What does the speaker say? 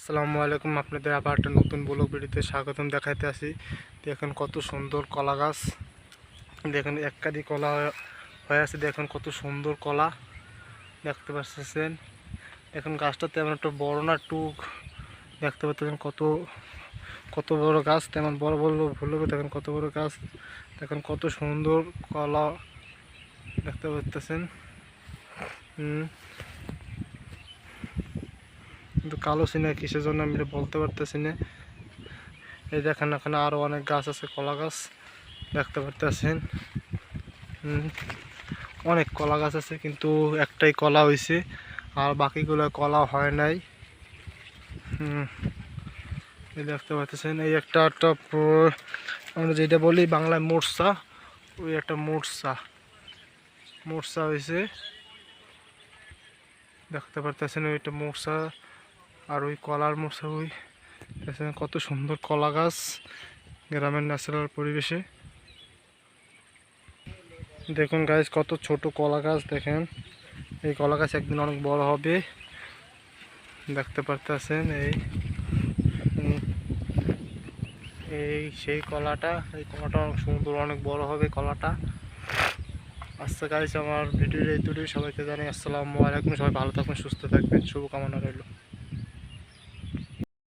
আসসালামু আলাইকুম, আপনাদের আবার একটা নতুন ব্লগ ভিডিওতে স্বাগতম দেখাইতে আসি। দেখেন কত সুন্দর কলা গাছ। দেখেন এককাদি কলা হয়ে- আছে, দেখেন কত সুন্দর কলা দেখতে পাচ্ছেন। এখন গাছটা তেমন একটা বড় না, টুক। দেখতে পাচ্ছেন কত কত বড় গাছ, তেমন বড় বড় ভুল দেখেন কত বড় গাছ। দেখেন কত সুন্দর কলা দেখতে পাচ্ছেন। হুম। কিন্তু কালো সিনে কিসের জন্য আমি বলতে পারতেছি না। এই দেখেন এখানে আরও অনেক গাছ আছে কলা গাছ দেখতে পারতেছেন। অনেক কলা গাছ আছে কিন্তু একটাই কলা হয়েছে আর বাকিগুলো কলা হয় নাই। হুম, এই দেখতে পাচ্ছেন এই একটা একটা আমরা যেটা বলি বাংলায় মোরসা ওই একটা মোরসা মোরসা হয়েছে দেখতে পারতেছেন ওইটা মোরসা আর ওই কলার মোসা ওই কত সুন্দর কলা গাছ গ্রামের ন্যাচারাল পরিবেশে। দেখুন গাছ কত ছোট কলা গাছ, দেখেন। এই কলা গাছ একদিন অনেক বড় হবে। দেখতে পারতেছেন এই এই সেই কলাটা, এই কলাটা অনেক সুন্দর, অনেক বড় হবে কলাটা। আচ্ছা গাইজ আমার ভিডিওর এই দুটোই সবাইকে জানাই, আসসালামু আলাইকুম। সবাই ভালো থাকবেন সুস্থ থাকবেন, শুভকামনা রইল।